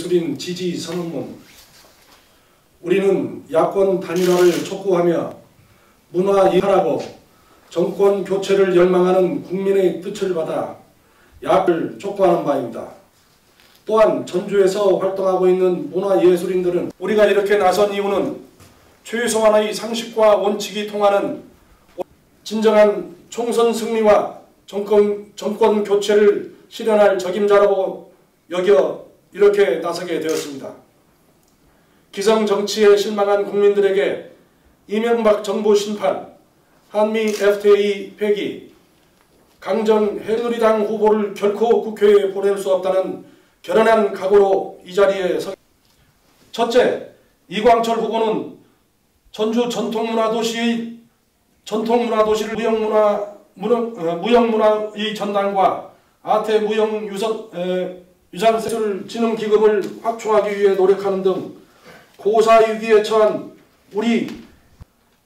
예술인 지지 선언문 우리는 야권 단일화를 촉구하며 문화 이하라고 정권 교체를 열망하는 국민의 뜻을 받아 약을 촉구하는 바입니다. 또한 전주에서 활동하고 있는 문화예술인들은 우리가 이렇게 나선 이유는 최소한의 상식과 원칙이 통하는 진정한 총선 승리와 정권, 정권 교체를 실현할 적임자라고 여겨 이렇게 나서게 되었습니다. 기성 정치에 실망한 국민들에게 이명박 정부 심판, 한미 FTA 폐기, 강정 해누리당 후보를 결코 국회에 보낼 수 없다는 결연한 각오로 이 자리에 서 첫째, 이광철 후보는 전주 전통문화도시의 전통문화도시를 무형문화 무형, 어, 무형문화의 전당과 아태 무형유산 유산세술 진흥기금을 확충하기 위해 노력하는 등 고사위기에 처한 우리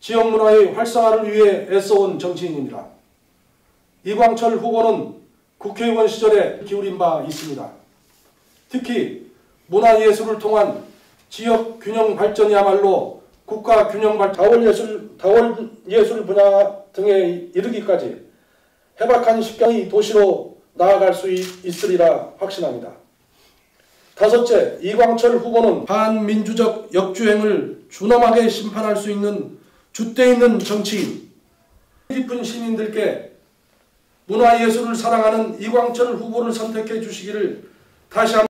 지역문화의 활성화를 위해 애써온 정치인입니다. 이광철 후보는 국회의원 시절에 기울인 바 있습니다. 특히 문화예술을 통한 지역 균형 발전이야말로 국가 균형 발 다원예술 다원예술 분야 등에 이르기까지 해박한 십경의 도시로 나아갈 수 있으리라 확신합니다. 다섯째, 이광철 후보는 반민주적 역주행을 준엄하게 심판할 수 있는 줏대 있는 정치인, 깊은 시민들께 문화예술을 사랑하는 이광철 후보를 선택해 주시기를 다시 한번